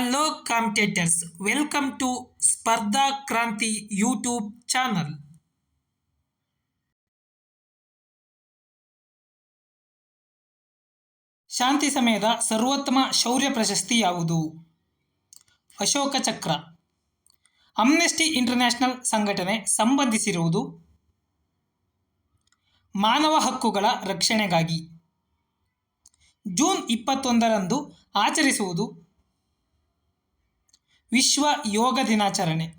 Hello competitors welcome to ಸ್ಪರ್ಧಾ ಕ್ರಾಂತಿ YouTube channel ಶಾಂತಿ ಸಮಯದ ಸರ್ವೋತ್ತಮ ಶೌರ್ಯ ಪ್ರಶಸ್ತಿ ಯಾವುದು? ಅಶೋಕ ಚಕ್ರ. ಅಮ್ನೆಸ್ಟಿ ಇಂಟರ್ನ್ಯಾಷನಲ್ ಸಂಘಟನೆ ಸಂಬಂಧಿಸಿರುವುದು ಮಾನವ ಹಕ್ಕುಗಳ ರಕ್ಷಣೆಗಾಗಿ. ಜೂನ್ ಇಪ್ಪತ್ತೊಂದರಂದು ಆಚರಿಸುವುದು ವಿಶ್ವ ಯೋಗ ದಿನಾಚರಣೆ.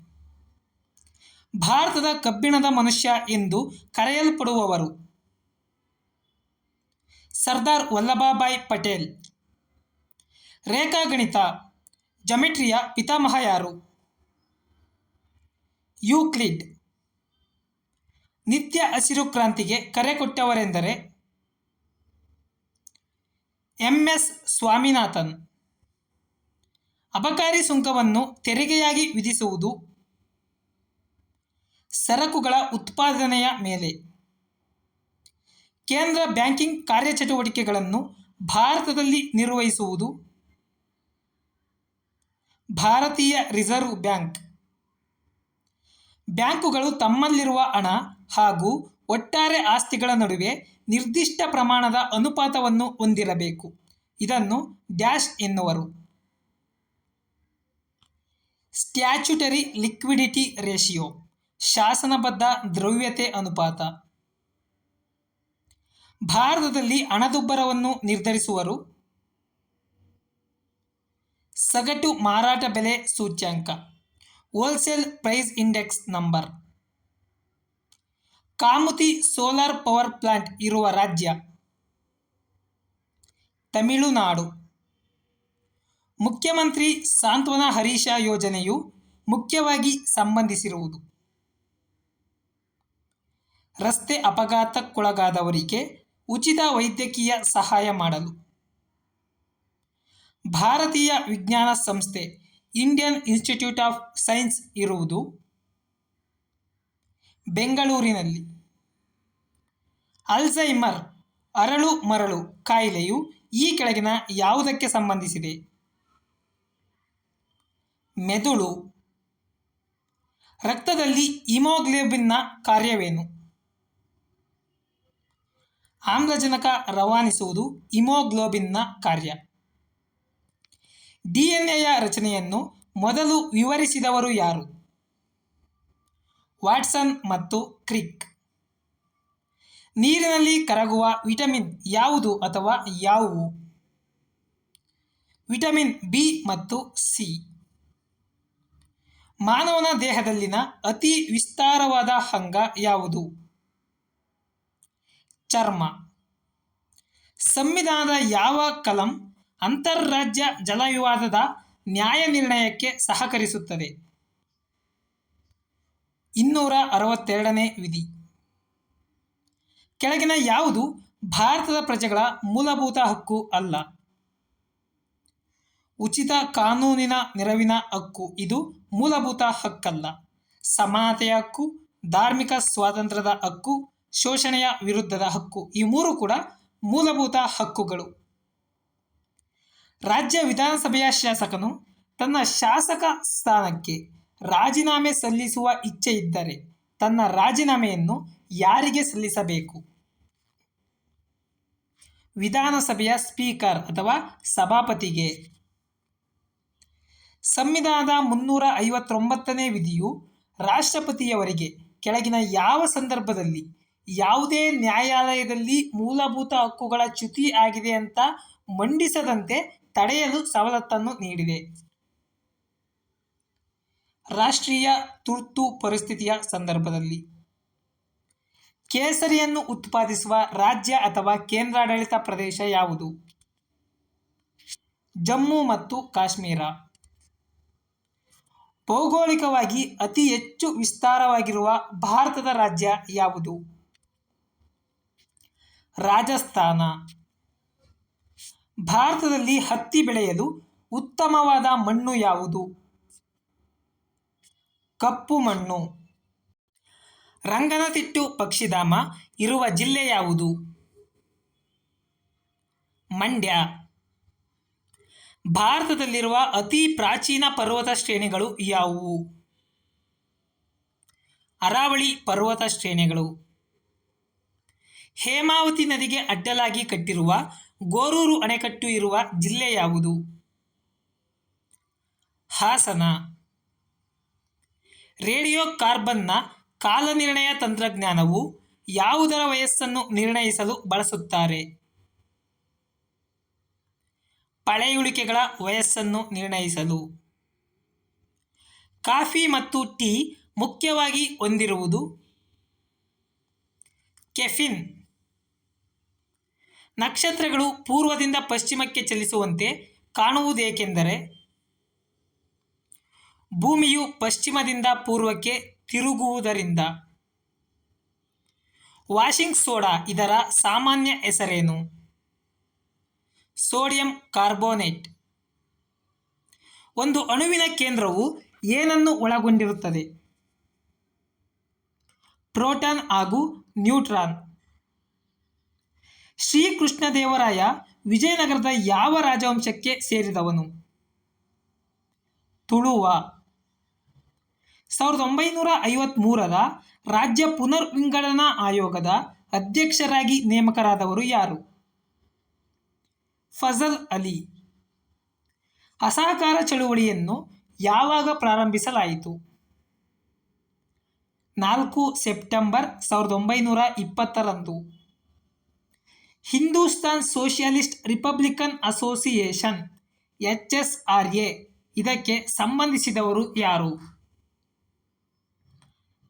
ಭಾರತದ ಕಬ್ಬಿಣದ ಮನುಷ್ಯ ಎಂದು ಕರೆಯಲ್ಪಡುವವರು ಸರ್ದಾರ್ ವಲ್ಲಭಭಾಯ್ ಪಟೇಲ್. ರೇಖಾಗಣಿತ ಜಮೆಟ್ರಿಯ ಪಿತಾಮಹ ಯಾರು? ಯೂಕ್ಲಿಡ್. ನಿತ್ಯ ಹಸಿರು ಕ್ರಾಂತಿಗೆ ಕರೆ ಕೊಟ್ಟವರೆಂದರೆ ಎಂ ಎಸ್ ಸ್ವಾಮಿನಾಥನ್. ಅಬಕಾರಿ ಸುಂಕವನ್ನು ತೆರಿಗೆಯಾಗಿ ವಿಧಿಸುವುದು ಸರಕುಗಳ ಉತ್ಪಾದನೆಯ ಮೇಲೆ. ಕೇಂದ್ರ ಬ್ಯಾಂಕಿಂಗ್ ಕಾರ್ಯಚಟುವಟಿಕೆಗಳನ್ನು ಭಾರತದಲ್ಲಿ ನಿರ್ವಹಿಸುವುದು. ಭಾರತೀಯ ರಿಸರ್ವ್ ಬ್ಯಾಂಕ್. ಬ್ಯಾಂಕುಗಳು ತಮ್ಮಲ್ಲಿರುವ ಹಣ ಹಾಗೂ ಒಟ್ಟಾರೆ ಆಸ್ತಿಗಳ ನಡುವೆ ನಿರ್ದಿಷ್ಟ ಪ್ರಮಾಣದ ಅನುಪಾತವನ್ನು ಹೊಂದಿರಬೇಕು. ಇದನ್ನು ಡ್ಯಾಶ್ ಎನ್ನುವರು. ಸ್ಟ್ಯಾಚ್ಯುಟರಿ ಲಿಕ್ವಿಡಿಟಿ ರೇಷಿಯೋ, ಶಾಸನಬದ್ಧ ದ್ರವ್ಯತೆ ಅನುಪಾತ. ಭಾರತದಲ್ಲಿ ಹಣದುಬ್ಬರವನ್ನು ನಿರ್ಧರಿಸುವರು. ಸಗಟು ಮಾರಾಟ ಬೆಲೆ ಸೂಚ್ಯಂಕ. Wholesale price index number Kamuthi solar power plant ಇರುವ ರಾಜ್ಯ. ತಮಿಳುನಾಡು. ಮುಖ್ಯಮಂತ್ರಿ ಸಾಂತ್ವನ ಹರೀಶ ಯೋಜನೆಯು ಮುಖ್ಯವಾಗಿ ಸಂಬಂಧಿಸಿರುವುದು. ರಸ್ತೆ ಅಪಘಾತಕ್ಕೊಳಗಾದವರಿಗೆ ಉಚಿತ ವೈದ್ಯಕೀಯ ಸಹಾಯ ಮಾಡಲು. ಭಾರತೀಯ ವಿಜ್ಞಾನ ಸಂಸ್ಥೆ ಇಂಡಿಯನ್ ಇನ್ಸ್ಟಿಟ್ಯೂಟ್ ಆಫ್ ಸೈನ್ಸ್ ಇರುವುದು ಬೆಂಗಳೂರಿನಲ್ಲಿ. ಅಲ್ಝೈಮರ್ ಅರಳು ಮರಳು ಕಾಯಿಲೆಯು ಈ ಕೆಳಗಿನ ಯಾವುದಕ್ಕೆ ಸಂಬಂಧಿಸಿದೆ? ಮೆದುಳು. ರಕ್ತದಲ್ಲಿ ಹಿಮೋಗ್ಲೋಬಿನ್ನ ಕಾರ್ಯವೇನು? ಆಮ್ಲಜನಕ ರವಾನಿಸುವುದು ಹಿಮೋಗ್ಲೋಬಿನ್ನ ಕಾರ್ಯ. ಡಿ ಎನ್ ರಚನೆಯನ್ನು ಮೊದಲು ವಿವರಿಸಿದವರು ಯಾರು? ವಾಟ್ಸನ್ ಮತ್ತು ಕ್ರಿಕ್. ನೀರಿನಲ್ಲಿ ಕರಗುವ ವಿಟಮಿನ್ ಯಾವುದು ಅಥವಾ ಯಾವುವು? ವಿಟಮಿನ್ ಬಿ ಮತ್ತು ಸಿ. ಮಾನವನ ದೇಹದಲ್ಲಿನ ಅತಿ ವಿಸ್ತಾರವಾದ ಅಂಗ ಯಾವುದು? ಚರ್ಮ. ಸಂವಿಧಾನದ ಯಾವ ಕಲಂ ಅಂತಾರಾಜ್ಯ ಜಲವಿವಾದದ ನ್ಯಾಯ ನಿರ್ಣಯಕ್ಕೆ ಸಹಕರಿಸುತ್ತದೆ? ಇನ್ನೂರ ಅರವತ್ತೆರಡನೇ ವಿಧಿ. ಕೆಳಗಿನ ಯಾವುದು ಭಾರತದ ಪ್ರಜೆಗಳ ಮೂಲಭೂತ ಹಕ್ಕು ಅಲ್ಲ? ಉಚಿತ ಕಾನೂನಿನ ನೆರವಿನ ಹಕ್ಕು ಇದು ಮೂಲಭೂತ ಹಕ್ಕಲ್ಲ. ಸಮಾನತೆಯ ಹಕ್ಕು, ಧಾರ್ಮಿಕ ಸ್ವಾತಂತ್ರ್ಯದ ಹಕ್ಕು, ಶೋಷಣೆಯ ವಿರುದ್ಧದ ಹಕ್ಕು ಈ ಮೂರು ಕೂಡ ಮೂಲಭೂತ ಹಕ್ಕುಗಳು. ರಾಜ್ಯ ವಿಧಾನಸಭೆಯ ಶಾಸಕನು ತನ್ನ ಶಾಸಕ ಸ್ಥಾನಕ್ಕೆ ರಾಜೀನಾಮೆ ಸಲ್ಲಿಸುವ ಇಚ್ಛೆ ಇದ್ದರೆ ತನ್ನ ರಾಜೀನಾಮೆಯನ್ನು ಯಾರಿಗೆ ಸಲ್ಲಿಸಬೇಕು? ವಿಧಾನಸಭೆಯ ಸ್ಪೀಕರ್ ಅಥವಾ ಸಭಾಪತಿಗೆ ಸಂವಿಧಾನದ ಮುನ್ನೂರ ಐವತ್ತೊಂಬತ್ತನೇ ವಿಧಿಯು ರಾಷ್ಟ್ರಪತಿಯವರಿಗೆ ಕೆಳಗಿನ ಯಾವ ಸಂದರ್ಭದಲ್ಲಿ ಯಾವುದೇ ನ್ಯಾಯಾಲಯದಲ್ಲಿ ಮೂಲಭೂತ ಹಕ್ಕುಗಳ ಚ್ಯುತಿ ಆಗಿದೆ ಅಂತ ಮಂಡಿಸದಂತೆ ತಡೆಯಲು ಸವಲತ್ತನ್ನು ನೀಡಿದೆ. ರಾಷ್ಟ್ರೀಯ ತುರ್ತು ಪರಿಸ್ಥಿತಿಯ ಸಂದರ್ಭದಲ್ಲಿ ಕೇಸರಿಯನ್ನು ಉತ್ಪಾದಿಸುವ ರಾಜ್ಯ ಅಥವಾ ಕೇಂದ್ರಾಡಳಿತ ಪ್ರದೇಶ ಯಾವುದು? ಜಮ್ಮು ಮತ್ತು ಕಾಶ್ಮೀರ. ಭೌಗೋಳಿಕವಾಗಿ ಅತಿ ಹೆಚ್ಚು ವಿಸ್ತಾರವಾಗಿರುವ ಭಾರತದ ರಾಜ್ಯ ಯಾವುದು? ರಾಜಸ್ಥಾನ. ಭಾರತದಲ್ಲಿ ಹತ್ತಿ ಬೆಳೆಯಲು ಉತ್ತಮವಾದ ಮಣ್ಣು ಯಾವುದು? ಕಪ್ಪು ಮಣ್ಣು. ರಂಗನತಿಟ್ಟು ಪಕ್ಷಿಧಾಮ ಇರುವ ಜಿಲ್ಲೆ ಯಾವುದು? ಮಂಡ್ಯ. ಭಾರತದಲ್ಲಿರುವ ಅತಿ ಪ್ರಾಚೀನ ಪರ್ವತ ಶ್ರೇಣಿಗಳು ಯಾವುವು? ಅರಾವಳಿ ಪರ್ವತ ಶ್ರೇಣಿಗಳು. ಹೇಮಾವತಿ ನದಿಗೆ ಅಡ್ಡಲಾಗಿ ಕಟ್ಟಿರುವ ಗೋರೂರು ಅಣೆಕಟ್ಟು ಇರುವ ಜಿಲ್ಲೆ ಯಾವುದು? ಹಾಸನ. ರೇಡಿಯೋ ಕಾರ್ಬನ್ನ ಕಾಲನಿರ್ಣಯ ತಂತ್ರಜ್ಞಾನವು ಯಾವುದರ ವಯಸ್ಸನ್ನು ನಿರ್ಣಯಿಸಲು ಬಳಸುತ್ತಾರೆ? ಪಳೆಯುಳಿಕೆಗಳ ವಯಸ್ಸನ್ನು ನಿರ್ಣಯಿಸಲು. ಕಾಫಿ ಮತ್ತು ಟೀ ಮುಖ್ಯವಾಗಿ ಹೊಂದಿರುವುದು ಕೆಫಿನ್. ನಕ್ಷತ್ರಗಳು ಪೂರ್ವದಿಂದ ಪಶ್ಚಿಮಕ್ಕೆ ಚಲಿಸುವಂತೆ ಕಾಣುವುದೇಕೆಂದರೆ, ಭೂಮಿಯು ಪಶ್ಚಿಮದಿಂದ ಪೂರ್ವಕ್ಕೆ ತಿರುಗುವುದರಿಂದ. ವಾಷಿಂಗ್ ಸೋಡಾ ಇದರ ಸಾಮಾನ್ಯ ಹೆಸರೇನು? Sodium carbonate. ಒಂದು ಅಣುವಿನ ಕೇಂದ್ರವು ಏನನ್ನು ಒಳಗೊಂಡಿರುತ್ತದೆ? ಪ್ರೋಟಾನ್ ಹಾಗೂ ನ್ಯೂಟ್ರಾನ್. ಶ್ರೀಕೃಷ್ಣದೇವರಾಯ ವಿಜಯನಗರದ ಯಾವ ರಾಜವಂಶಕ್ಕೆ ಸೇರಿದವನು? ತುಳುವ. ಸಾವಿರದ ಒಂಬೈನೂರ ಐವತ್ತ್ಮೂರರ ರಾಜ್ಯ ಪುನರ್ವಿಂಗಡನಾ ಆಯೋಗದ ಅಧ್ಯಕ್ಷರಾಗಿ ನೇಮಕರಾದವರು ಯಾರು? ಫಜಲ್ ಅಲಿ. ಅಸಹಕಾರ ಚಳುವಳಿಯನ್ನು ಯಾವಾಗ ಪ್ರಾರಂಭಿಸಲಾಯಿತು? ನಾಲ್ಕು ಸೆಪ್ಟೆಂಬರ್ ಸಾವಿರದ ಒಂಬೈನೂರ ಇಪ್ಪತ್ತರಂದು. Hindustan Socialist Republican Association, H S R A, ಇದಕ್ಕೆ ಸಂಬಂಧಿಸಿದವರು ಯಾರು?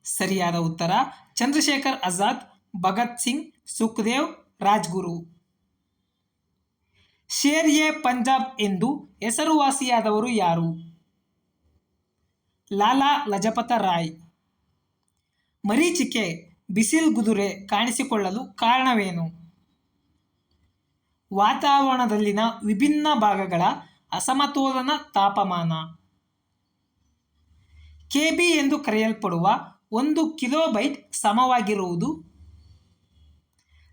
ಸರಿಯಾದ ಉತ್ತರ, ಚಂದ್ರಶೇಖರ್ ಆಜಾದ್, ಭಗತ್ ಸಿಂಗ್, ಸುಖದೇವ್, ರಾಜ್ಗುರು. ಶೇರ್ ಎ ಪಂಜಾಬ್ ಎಂದು ಹೆಸರುವಾಸಿಯಾದವರು ಯಾರು? ಲಾಲಾ ಲಜಪತ ರಾಯ್. ಮರೀಚಿಕೆ ಬಿಸಿಲ್ಗುದುರೆ ಕಾಣಿಸಿಕೊಳ್ಳಲು ಕಾರಣವೇನು? ವಾತಾವರಣದಲ್ಲಿನ ವಿಭಿನ್ನ ಭಾಗಗಳ ಅಸಮತೋಲನ ತಾಪಮಾನ. ಕೆಬಿ ಎಂದು ಕರೆಯಲ್ಪಡುವ ಒಂದು ಕಿಲೋಬೈಟ್ ಸಮವಾಗಿರುವುದು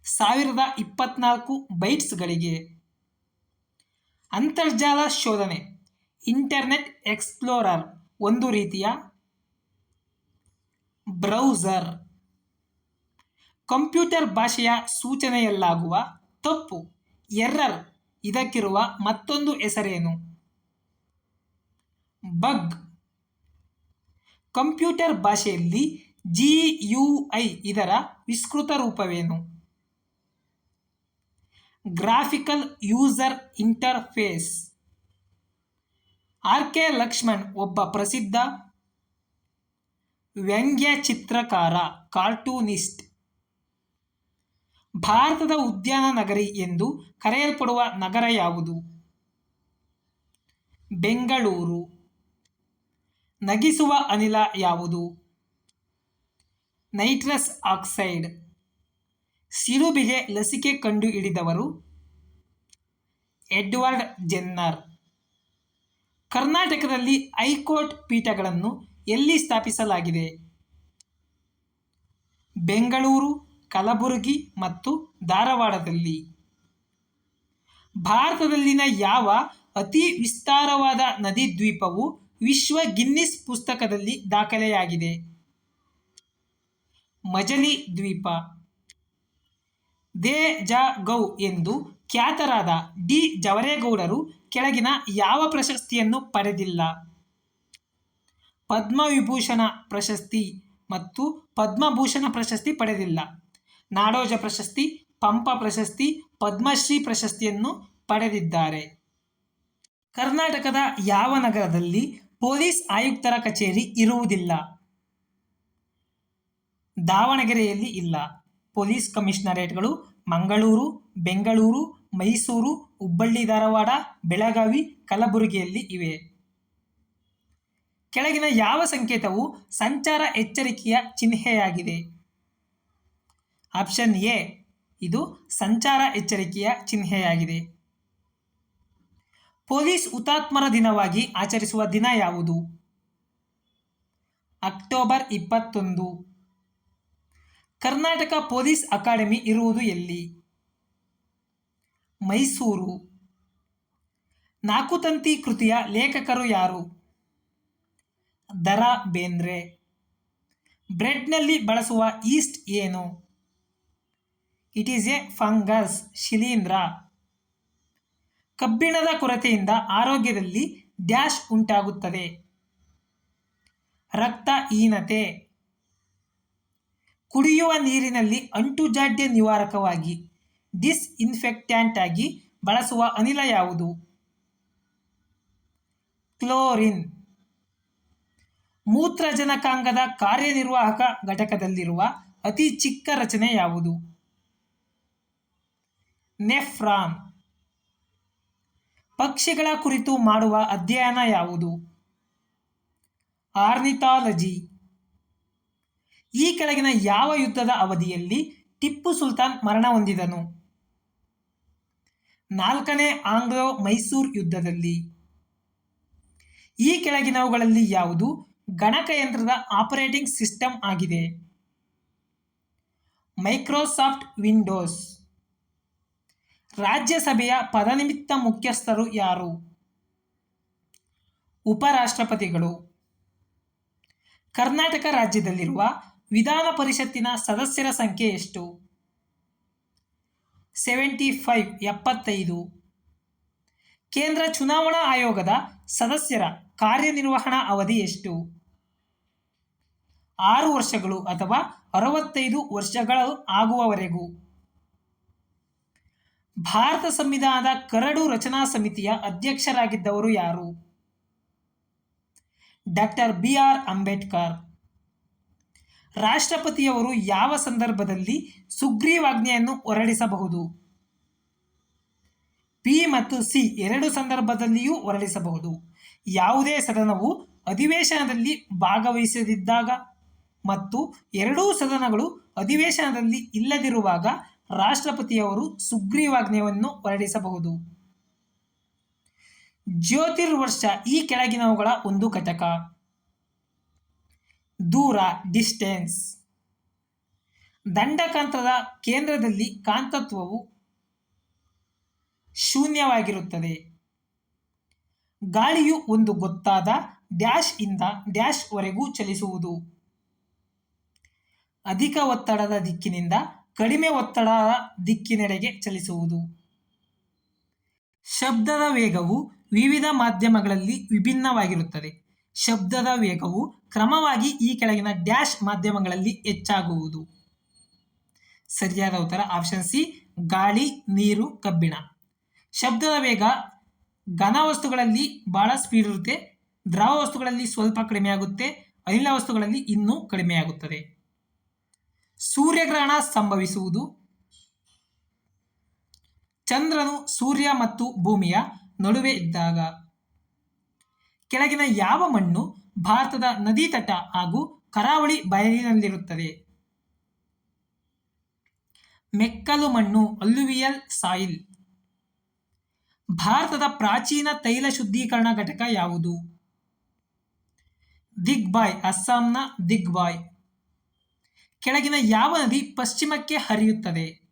ಸಾವಿರದ ಇಪ್ಪತ್ನಾಲ್ಕು ಬೈಟ್ಸ್ಗಳಿಗೆ. ಅಂತರ್ಜಾಲ ಶೋಧನೆ, ಇಂಟರ್ನೆಟ್ ಎಕ್ಸ್ಪ್ಲೋರರ್, ಒಂದು ರೀತಿಯ ಬ್ರೌಸರ್. ಕಂಪ್ಯೂಟರ್ ಭಾಷೆಯ ಸೂಚನೆಯಲ್ಲಾಗುವ ತಪ್ಪು, ಎರರ್, ಇದಕ್ಕಿರುವ ಮತ್ತೊಂದು ಹೆಸರೇನು? ಬಗ್. ಕಂಪ್ಯೂಟರ್ ಭಾಷೆಯಲ್ಲಿ ಜಿ ಯು ಐ ಇದರ ವಿಸ್ತೃತ ರೂಪವೇನು? Graphical user interface. R K Laxman ಒಬ್ಬ ಪ್ರಸಿದ್ಧ ವ್ಯಂಗ್ಯ ಚಿತ್ರಕಾರ ಕಾರ್ಟೂನಿಸ್ಟ್. ಭಾರತದ ಉದ್ಯಾನ ನಗರಿ ಎಂದು ಕರೆಯಲ್ಪಡುವ ನಗರ ಯಾವುದು? ಬೆಂಗಳೂರು. ನಗಿಸುವ ಅನಿಲ ಯಾವುದು? Nitrous oxide. ಸಿರುಬಿಗೆ ಲಸಿಕೆ ಕಂಡುಹಿಡಿದವರು ಎಡ್ವರ್ಡ್ ಜೆನ್ನರ್. ಕರ್ನಾಟಕದಲ್ಲಿ ಹೈಕೋರ್ಟ್ ಪೀಠಗಳನ್ನು ಎಲ್ಲಿ ಸ್ಥಾಪಿಸಲಾಗಿದೆ? ಬೆಂಗಳೂರು, ಕಲಬುರಗಿ ಮತ್ತು ಧಾರವಾಡದಲ್ಲಿ. ಭಾರತದಲ್ಲಿನ ಯಾವ ಅತಿ ವಿಸ್ತಾರವಾದ ನದಿ ದ್ವೀಪವು ವಿಶ್ವ ಗಿನ್ನಿಸ್ ಪುಸ್ತಕದಲ್ಲಿ ದಾಖಲೆಯಾಗಿದೆ? ಮಜಲಿ ದ್ವೀಪ. ದೇ ಜ ಗೌ ಎಂದು ಖ್ಯಾತರಾದ ಡಿ ಜವರೇಗೌಡರು ಕೆಳಗಿನ ಯಾವ ಪ್ರಶಸ್ತಿಯನ್ನು ಪಡೆದಿಲ್ಲ. ಪದ್ಮವಿಭೂಷಣ ಪ್ರಶಸ್ತಿ ಮತ್ತು ಪದ್ಮಭೂಷಣ ಪ್ರಶಸ್ತಿ ಪಡೆದಿಲ್ಲ. ನಾಡೋಜ ಪ್ರಶಸ್ತಿ, ಪಂಪ ಪ್ರಶಸ್ತಿ, ಪದ್ಮಶ್ರೀ ಪ್ರಶಸ್ತಿಯನ್ನು ಪಡೆದಿದ್ದಾರೆ. ಕರ್ನಾಟಕದ ಯಾವ ನಗರದಲ್ಲಿ ಪೊಲೀಸ್ ಆಯುಕ್ತರ ಕಚೇರಿ ಇರುವುದಿಲ್ಲ? ದಾವಣಗೆರೆಯಲ್ಲಿ ಇಲ್ಲ. ಪೊಲೀಸ್ ಕಮಿಷನರೇಟ್ಗಳು ಮಂಗಳೂರು, ಬೆಂಗಳೂರು, ಮೈಸೂರು, ಹುಬ್ಬಳ್ಳಿ, ಧಾರವಾಡ, ಬೆಳಗಾವಿ, ಕಲಬುರಗಿಯಲ್ಲಿ ಇವೆ. ಕೆಳಗಿನ ಯಾವ ಸಂಕೇತವು ಸಂಚಾರ ಎಚ್ಚರಿಕೆಯ ಚಿಹ್ನೆಯಾಗಿದೆ? ಆಪ್ಷನ್ ಎ, ಇದು ಸಂಚಾರ ಎಚ್ಚರಿಕೆಯ ಚಿಹ್ನೆಯಾಗಿದೆ. ಪೊಲೀಸ್ ಹುತಾತ್ಮರ ದಿನವಾಗಿ ಆಚರಿಸುವ ದಿನ ಯಾವುದು? ಅಕ್ಟೋಬರ್ ಇಪ್ಪತ್ತೊಂದು. ಕರ್ನಾಟಕ ಪೊಲೀಸ್ ಅಕಾಡೆಮಿ ಇರುವುದು ಎಲ್ಲಿ? ಮೈಸೂರು. ನಾಲ್ಕು ತಂತಿ ಕೃತಿಯ ಲೇಖಕರು ಯಾರು? ದರಾ ಬೇಂದ್ರೆ. ಬ್ರೆಡ್ನಲ್ಲಿ ಬಳಸುವ ಈಸ್ಟ್ ಏನು? ಇಟ್ ಈಸ್ ಎ ಫಂಗಸ್ ಶಿಲೀಂಧ್ರ. ಕಬ್ಬಿಣದ ಕೊರತೆಯಿಂದ ಆರೋಗ್ಯದಲ್ಲಿ ಡ್ಯಾಶ್ ಉಂಟಾಗುತ್ತದೆ. ರಕ್ತಹೀನತೆ ಕುಡಿಯುವ ನೀರಿನಲ್ಲಿ ಅಂಟುಜಾಡ್ಯ ನಿವಾರಕವಾಗಿ ಡಿಸ್ಇನ್ಫೆಕ್ಟ್ಯಾಂಟ್ ಆಗಿ ಬಳಸುವ ಅನಿಲ ಯಾವುದು? ಕ್ಲೋರಿನ್. ಮೂತ್ರಜನಕಾಂಗದ ಕಾರ್ಯನಿರ್ವಾಹಕ ಘಟಕದಲ್ಲಿರುವ ಅತಿ ಚಿಕ್ಕ ರಚನೆ ಯಾವುದು? ನೆಫ್ರಾನ್. ಪಕ್ಷಿಗಳ ಕುರಿತು ಮಾಡುವ ಅಧ್ಯಯನ ಯಾವುದು? ಆರ್ನಿಥಾಲಜಿ. ಈ ಕೆಳಗಿನ ಯಾವ ಯುದ್ಧದ ಅವಧಿಯಲ್ಲಿ ಟಿಪ್ಪು ಸುಲ್ತಾನ್ ಮರಣ ಹೊಂದಿದನು? ನಾಲ್ಕನೇ ಆಂಗ್ಲೋ ಮೈಸೂರ್ ಯುದ್ಧದಲ್ಲಿ. ಈ ಕೆಳಗಿನವುಗಳಲ್ಲಿ ಯಾವುದು ಗಣಕಯಂತ್ರದ ಆಪರೇಟಿಂಗ್ ಸಿಸ್ಟಮ್ ಆಗಿದೆ? Microsoft Windows. ರಾಜ್ಯಸಭೆಯ ಪದನಿಮಿತ್ತ ಮುಖ್ಯಸ್ಥರು ಯಾರು? ಉಪರಾಷ್ಟ್ರಪತಿಗಳು. ಕರ್ನಾಟಕ ರಾಜ್ಯದಲ್ಲಿರುವ ವಿಧಾನ ಪರಿಷತ್ತಿನ ಸದಸ್ಯರ ಸಂಖ್ಯೆ ಎಷ್ಟು? ಸೆವೆಂಟಿ ಫೈವ್ ಎಪ್ಪತ್ತೈದು. ಕೇಂದ್ರ ಚುನಾವಣಾ ಆಯೋಗದ ಸದಸ್ಯರ ಕಾರ್ಯನಿರ್ವಹಣಾ ಅವಧಿ ಎಷ್ಟು? ಆರು ವರ್ಷಗಳು ಅಥವಾ ಅರವತ್ತೈದು ವರ್ಷಗಳು ಆಗುವವರೆಗೂ. ಭಾರತ ಸಂವಿಧಾನದ ಕರಡು ರಚನಾ ಸಮಿತಿಯ ಅಧ್ಯಕ್ಷರಾಗಿದ್ದವರು ಯಾರು? Doctor B R Ambedkar. ರಾಷ್ಟ್ರಪತಿಯವರು ಯಾವ ಸಂದರ್ಭದಲ್ಲಿ ಸುಗ್ರೀವಾಜ್ಞೆಯನ್ನು ಹೊರಡಿಸಬಹುದು? ಪಿ ಮತ್ತು ಸಿ ಎರಡು ಸಂದರ್ಭದಲ್ಲಿಯೂ ಹೊರಡಿಸಬಹುದು. ಯಾವುದೇ ಸದನವು ಅಧಿವೇಶನದಲ್ಲಿ ಭಾಗವಹಿಸದಿದ್ದಾಗ ಮತ್ತು ಎರಡೂ ಸದನಗಳು ಅಧಿವೇಶನದಲ್ಲಿ ಇಲ್ಲದಿರುವಾಗ ರಾಷ್ಟ್ರಪತಿಯವರು ಸುಗ್ರೀವಾಜ್ಞೆಯನ್ನು ಹೊರಡಿಸಬಹುದು. ಜ್ಯೋತಿರ್ವರ್ಷ ಈ ಕೆಳಗಿನವುಗಳ ಒಂದು ಘಟಕ. ದೂರ ಡಿಸ್ಟೆನ್ಸ್ ದಂಡಕಾಂತದ ಕೇಂದ್ರದಲ್ಲಿ ಕಾಂತತ್ವವು ಶೂನ್ಯವಾಗಿರುತ್ತದೆ. ಗಾಳಿಯು ಒಂದು ಗೊತ್ತಾದ ಡ್ಯಾಶ್ ಇಂದ ಡ್ಯಾಶ್ ವರೆಗೂ ಚಲಿಸುವುದು. ಅಧಿಕ ಒತ್ತಡದ ದಿಕ್ಕಿನಿಂದ ಕಡಿಮೆ ಒತ್ತಡದ ದಿಕ್ಕಿನೆಡೆಗೆ ಚಲಿಸುವುದು. ಶಬ್ದದ ವೇಗವು ವಿವಿಧ ಮಾಧ್ಯಮಗಳಲ್ಲಿ ವಿಭಿನ್ನವಾಗಿರುತ್ತದೆ. ಶಬ್ದದ ವೇಗವು ಕ್ರಮವಾಗಿ ಈ ಕೆಳಗಿನ ಡ್ಯಾಶ್ ಮಾಧ್ಯಮಗಳಲ್ಲಿ ಹೆಚ್ಚಾಗುವುದು. ಸರಿಯಾದ ಉತ್ತರ ಆಪ್ಷನ್ ಸಿ, ಗಾಳಿ, ನೀರು, ಕಬ್ಬಿಣ. ಶಬ್ದದ ವೇಗ ಘನ ವಸ್ತುಗಳಲ್ಲಿ ಬಹಳ ಸ್ಪೀಡ್ ಇರುತ್ತೆ. ದ್ರವ ವಸ್ತುಗಳಲ್ಲಿ ಸ್ವಲ್ಪ ಕಡಿಮೆಯಾಗುತ್ತೆ. ಅನಿಲ ವಸ್ತುಗಳಲ್ಲಿ ಇನ್ನೂ ಕಡಿಮೆಯಾಗುತ್ತದೆ. ಸೂರ್ಯಗ್ರಹಣ ಸಂಭವಿಸುವುದು. ಚಂದ್ರನು ಸೂರ್ಯ ಮತ್ತು ಭೂಮಿಯ ನಡುವೆ ಇದ್ದಾಗ ಕೆಳಗಿನ ಯಾವ ಮಣ್ಣು ಭಾರತದ ನದಿ ತಟ ಹಾಗೂ ಕರಾವಳಿ ಬಯಲಿನಲ್ಲಿರುತ್ತದೆ? ಮೆಕ್ಕಲು ಮಣ್ಣು ಅಲ್ಲುವಿಯಲ್ ಸಾಯಿಲ್. ಭಾರತದ ಪ್ರಾಚೀನ ತೈಲ ಶುದ್ಧೀಕರಣ ಘಟಕ ಯಾವುದು? ದಿಗ್ಬಾಯ್, ಅಸ್ಸಾಂನ ದಿಗ್ಬಾಯ್. ಕೆಳಗಿನ ಯಾವ ನದಿ ಪಶ್ಚಿಮಕ್ಕೆ ಹರಿಯುತ್ತದೆ?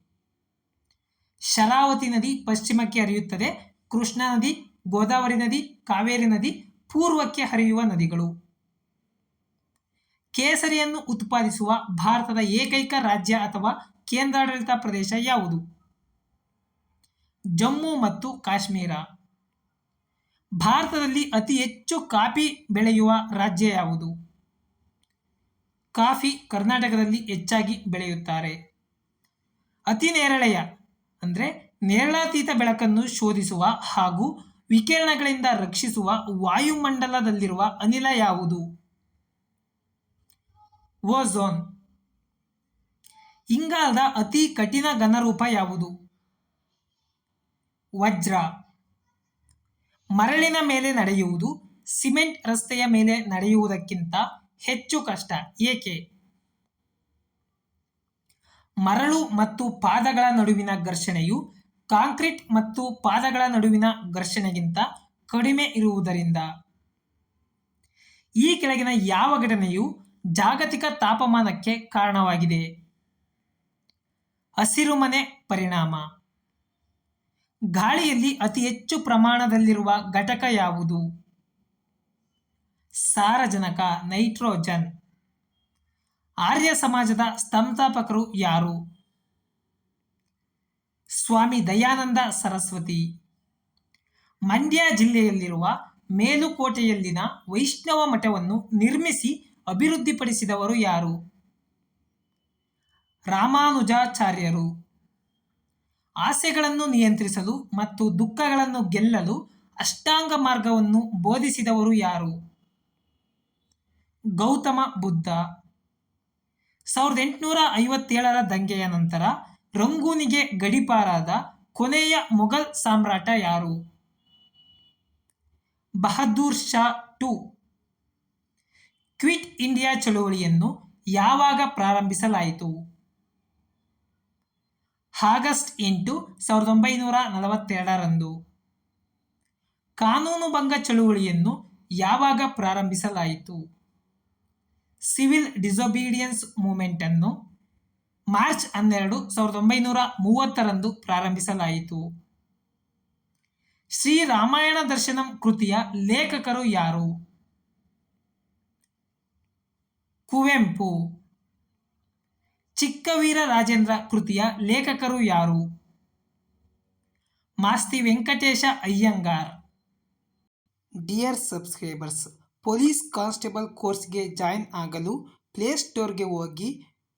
ಶರಾವತಿ ನದಿ ಪಶ್ಚಿಮಕ್ಕೆ ಹರಿಯುತ್ತದೆ, ಕೃಷ್ಣಾ ನದಿ, ಗೋದಾವರಿ ನದಿ, ಕಾವೇರಿ ನದಿ ಪೂರ್ವಕ್ಕೆ ಹರಿಯುವ ನದಿಗಳು. ಕೇಸರಿಯನ್ನು ಉತ್ಪಾದಿಸುವ ಭಾರತದ ಏಕೈಕ ರಾಜ್ಯ ಅಥವಾ ಕೇಂದ್ರಾಡಳಿತ ಪ್ರದೇಶ ಯಾವುದು? ಜಮ್ಮು ಮತ್ತು ಕಾಶ್ಮೀರ. ಭಾರತದಲ್ಲಿ ಅತಿ ಹೆಚ್ಚು ಕಾಫಿ ಬೆಳೆಯುವ ರಾಜ್ಯ ಯಾವುದು? ಕಾಫಿ ಕರ್ನಾಟಕದಲ್ಲಿ ಹೆಚ್ಚಾಗಿ ಬೆಳೆಯುತ್ತಾರೆ. ಅತಿ ನೇರಳೆಯ ಅಂದರೆ ನೇರಳಾತೀತ ಬೆಳಕನ್ನು ಶೋಧಿಸುವ ಹಾಗೂ ವಿಕಿರಣಗಳಿಂದ ರಕ್ಷಿಸುವ ವಾಯುಮಂಡಲದಲ್ಲಿರುವ ಅನಿಲ ಯಾವುದು? ಓಝೋನ್. ಇಂಗಾಲದ ಅತಿ ಕಠಿಣ ಘನರೂಪ ಯಾವುದು? ವಜ್ರ. ಮರಳಿನ ಮೇಲೆ ನಡೆಯುವುದು, ಸಿಮೆಂಟ್ ರಸ್ತೆಯ ಮೇಲೆ ನಡೆಯುವುದಕ್ಕಿಂತ ಹೆಚ್ಚು ಕಷ್ಟ. ಏಕೆ? ಮರಳು ಮತ್ತು ಪಾದಗಳ ನಡುವಿನ ಘರ್ಷಣೆಯು ಕಾಂಕ್ರೀಟ್ ಮತ್ತು ಪಾದಗಳ ನಡುವಿನ ಘರ್ಷಣೆಗಿಂತ ಕಡಿಮೆ ಇರುವುದರಿಂದ ಈ ಕೆಳಗಿನ ಯಾವ ಘಟನೆಯು ಜಾಗತಿಕ ತಾಪಮಾನಕ್ಕೆ ಕಾರಣವಾಗಿದೆ? ಹಸಿರುಮನೆ ಪರಿಣಾಮ. ಗಾಳಿಯಲ್ಲಿ ಅತಿ ಹೆಚ್ಚು ಪ್ರಮಾಣದಲ್ಲಿರುವ ಘಟಕ ಯಾವುದು? ಸಾರಜನಕ, ನೈಟ್ರೋಜನ್. ಆರ್ಯ ಸಮಾಜದ ಸಂಸ್ಥಾಪಕರು ಯಾರು? ಸ್ವಾಮಿ ದಯಾನಂದ ಸರಸ್ವತಿ. ಮಂಡ್ಯ ಜಿಲ್ಲೆಯಲ್ಲಿರುವ ಮೇಲುಕೋಟೆಯಲ್ಲಿನ ವೈಷ್ಣವ ಮಠವನ್ನು ನಿರ್ಮಿಸಿ ಅಭಿವೃದ್ಧಿಪಡಿಸಿದವರು ಯಾರು? ರಾಮಾನುಜಾಚಾರ್ಯರು. ಆಸೆಗಳನ್ನು ನಿಯಂತ್ರಿಸಲು ಮತ್ತು ದುಃಖಗಳನ್ನು ಗೆಲ್ಲಲು ಅಷ್ಟಾಂಗ ಮಾರ್ಗವನ್ನು ಬೋಧಿಸಿದವರು ಯಾರು? ಗೌತಮ ಬುದ್ಧ. ಸಾವಿರದ ಎಂಟುನೂರ ಐವತ್ತೇಳರ ದಂಗೆಯ ನಂತರ ರಂಗೂನಿಗೆ ಗಡಿಪಾರಾದ ಕೊನೆಯ ಮೊಘಲ್ ಸಾಮ್ರಾಟ ಯಾರು? Bahadur Shah two. Quit India ಚಳುವಳಿಯನ್ನು ಯಾವಾಗ ಪ್ರಾರಂಭಿಸಲಾಯಿತು? ಆಗಸ್ಟ್ ಎಂಟು ಸಾವಿರದ ಒಂಬೈನೂರ ನಲವತ್ತೆರಡರಂದು. ಕಾನೂನುಭಂಗ ಚಳುವಳಿಯನ್ನು ಯಾವಾಗ ಪ್ರಾರಂಭಿಸಲಾಯಿತು? ಸಿವಿಲ್ ಡಿಸೊಬೀಡಿಯನ್ಸ್ ಮೂವ್ಮೆಂಟನ್ನು ಮಾರ್ಚ್ ಹನ್ನೆರಡು ಸಾವಿರದ ಒಂಬೈನೂರ ಮೂವತ್ತರಂದು ಪ್ರಾರಂಭಿಸಲಾಯಿತು. ಶ್ರೀರಾಮಾಯಣ ದರ್ಶನಂ ಕೃತಿಯ ಲೇಖಕರು ಯಾರು? ಕುವೆಂಪು. ಚಿಕ್ಕವೀರ ರಾಜೇಂದ್ರ ಕೃತಿಯ ಲೇಖಕರು ಯಾರು? Masti Venkatesha Iyengar. Dear subscribers, police constable ಕೋರ್ಸ್ಗೆ ಜಾಯಿನ್ ಆಗಲು ಪ್ಲೇಸ್ಟೋರ್ಗೆ ಹೋಗಿ